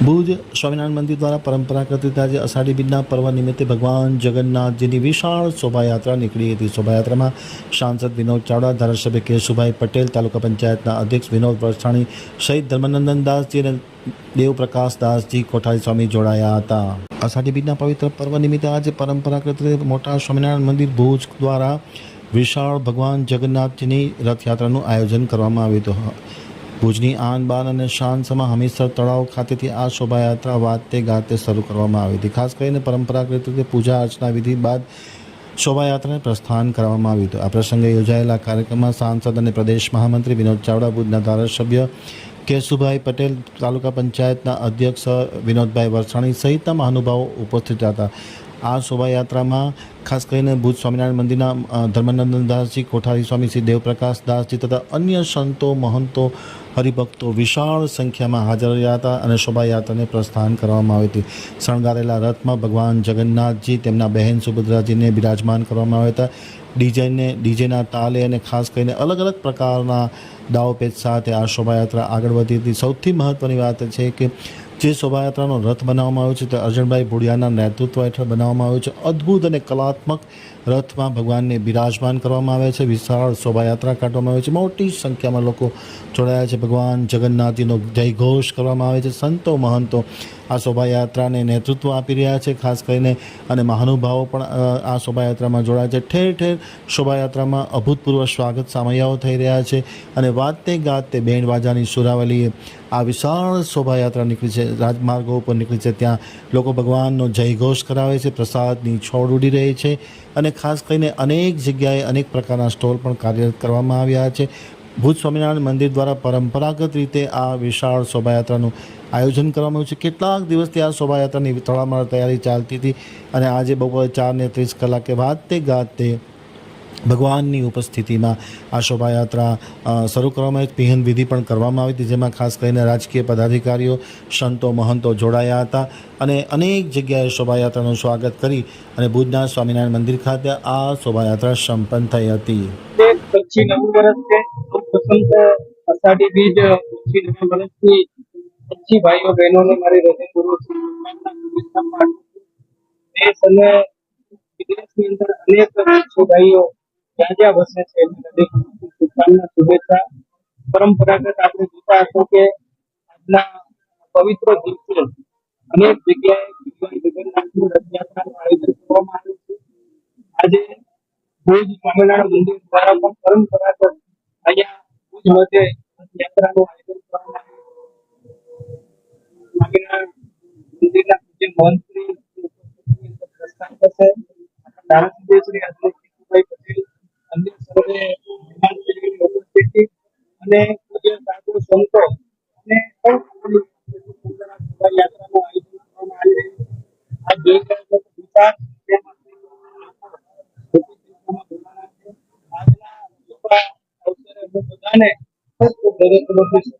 ભુજ સ્વામિનારાયણ મંદિર દ્વારા પરંપરાગત રીતે આજે અષાઢી બીજના પર્વ નિમિત્તે ભગવાન જગન્નાથજીની વિશાળ શોભાયાત્રા નીકળી હતી. શોભાયાત્રામાં સાંસદ વિનોદ ચાવડા, ધારાસભ્ય કેશુભાઈ પટેલ, તાલુકા પંચાયતના અધ્યક્ષ વિનોદ વરસાણી સહિત ધર્મનંદન દાસજી અને દેવપ્રકાશ દાસજી કોઠારી સ્વામી જોડાયા હતા. અષાઢી બીજના પવિત્ર પર્વ નિમિત્તે આજે પરંપરાગત રીતે મોટા સ્વામિનારાયણ મંદિર ભુજ દ્વારા વિશાળ ભગવાન જગન્નાથજીની રથયાત્રાનું આયોજન કરવામાં આવ્યું હતું. ભુજની આન બાન અને શાન સમા હમીરસર તળાવ ખાતેથી આ શોભાયાત્રા વાતે ગાતે શરૂ કરવામાં આવી હતી. ખાસ કરીને પરંપરાગત રીતે પૂજા અર્ચના વિધિ બાદ શોભાયાત્રાને પ્રસ્થાન કરવામાં આવ્યું હતું. આ પ્રસંગે યોજાયેલા કાર્યક્રમમાં સાંસદ અને પ્રદેશ મહામંત્રી વિનોદ ચાવડા, ભુજના ધારાસભ્ય કેશુભાઈ પટેલ, તાલુકા પંચાયતના અધ્યક્ષ વિનોદભાઈ વરસાણી સહિતના મહાનુભાવો ઉપસ્થિત હતા. આ શોભાયાત્રામાં ખાસ કરીને ભુજ સ્વામિનારાયણ મંદિરના અ, દાસજી કોઠારી સ્વામી શ્રી દેવપ્રકાશ દાસજી તથા અન્ય સંતો મહંતો હરિભક્તો વિશાળ સંખ્યામાં હાજર રહ્યા હતા અને શોભાયાત્રાને પ્રસ્થાન કરવામાં આવી હતી. શણગારેલા રથમાં ભગવાન જગન્નાથજી તેમના બહેન સુભદ્રાજીને બિરાજમાન કરવામાં આવ્યા હતા. ડીજેને ડીજેના તાલે અને ખાસ કરીને અલગ અલગ પ્રકારના દાવપેચ સાથે આ શોભાયાત્રા આગળ વધી હતી. સૌથી મહત્ત્વની વાત છે કે જે શોભાયાત્રાનો રથ બનાવવામાં આવ્યો છે તે અર્જુનભાઈ ભુડિયાના નેતૃત્વ હેઠળ બનાવવામાં આવ્યો છે. અદ્ભુત અને કલાત્મક રથમાં ભગવાનને બિરાજમાન કરવામાં આવે છે. વિશાળ શોભાયાત્રા કાઢવામાં આવે છે. મોટી સંખ્યામાં લોકો જોડાયા છે. ભગવાન જગન્નાથજીનો જયઘોષ કરવામાં આવે છે. સંતો મહંતો આ શોભાયાત્રાને નેતૃત્વ આપી રહ્યા છે, ખાસ કરીને અને મહાનુભાવો પણ આ શોભાયાત્રામાં જોડાયા છે. ઠેર ઠેર શોભાયાત્રામાં અભૂતપૂર્વ સ્વાગત સામૈયાઓ થઈ રહ્યા છે અને વાતે ગાતે બેન્ડ બાજાની સુરાવલીએ આ વિશાળ શોભાયાત્રા નીકળી છે. રાજમાર્ગો ઉપર નીકળી છે. ત્યાં લોકો ભગવાનનો જયઘોષ કરાવે છે. પ્રસાદની છોડ ઉડી રહી છે અને ખાસ કરીને અનેક જગ્યાએ અનેક પ્રકારના સ્ટોલ પણ કાર્યરત કરવામાં આવ્યા છે. ભુજ સ્વામિનારાયણ મંદિર દ્વારા પરંપરાગત રીતે આ વિશાળ શોભાયાત્રાનું આયોજન કરવામાં આવ્યું છે. કેટલાક દિવસથી આ શોભાયાત્રાની તડામાર તૈયારી ચાલતી હતી અને આજે બપોરે ચારને ત્રીસ કલાકે વાતે ગાતે ભગવાનની ઉપસ્થિતિમાં આ શોભાયાત્રા શરૂ કરવામાં આવી. પિહન વિધિ પણ કરવામાં આવી હતી, જેમાં ખાસ કરીને રાજકીય પદાધિકારીઓ, સંતો, મહંતો જોડાયા હતા અને અનેક જગ્યાએ શોભાયાત્રાનું સ્વાગત કરી અને ભુજના સ્વામિનારાયણ મંદિર ખાતે આ શોભાયાત્રા સંપન્ન થઈ હતી. પચ્ચી નવું વર્ષ છે વસંત અષાઢી બીજ પચ્ચી નવા વર્ષથી પચ્ચી ભાઈઓ, બહેનોને મારી હૃદયપૂર્વક દેશ અને વિદેશની અંદર અનેક ભાઈઓ જ્યાં જ્યાં વસે છે. હૃદયપૂર્વક શુભકામના, શુભેચ્છા. પરંપરાગત આપણે જોતા હશો કે આજના પવિત્ર દિવસે અનેક જગ્યાએ ભગવાન જગન્નાથની રથયાત્રાનું આયોજન કરવામાં આવ્યું છે આજે મંદિર દ્વારા મંત્રી પ્રસ્થાન કરશે ધારાસભ્ય શ્રી આદરણીય અને પૂજ્ય સંતો અને સૌ લોકોની ઉપસ્થિતિમાં શોભાયાત્રાનું આયોજન કરવામાં આવી રહ્યું છે. આ જોઈ રહ્યા છો કે વિશાળ સંખ્યામાં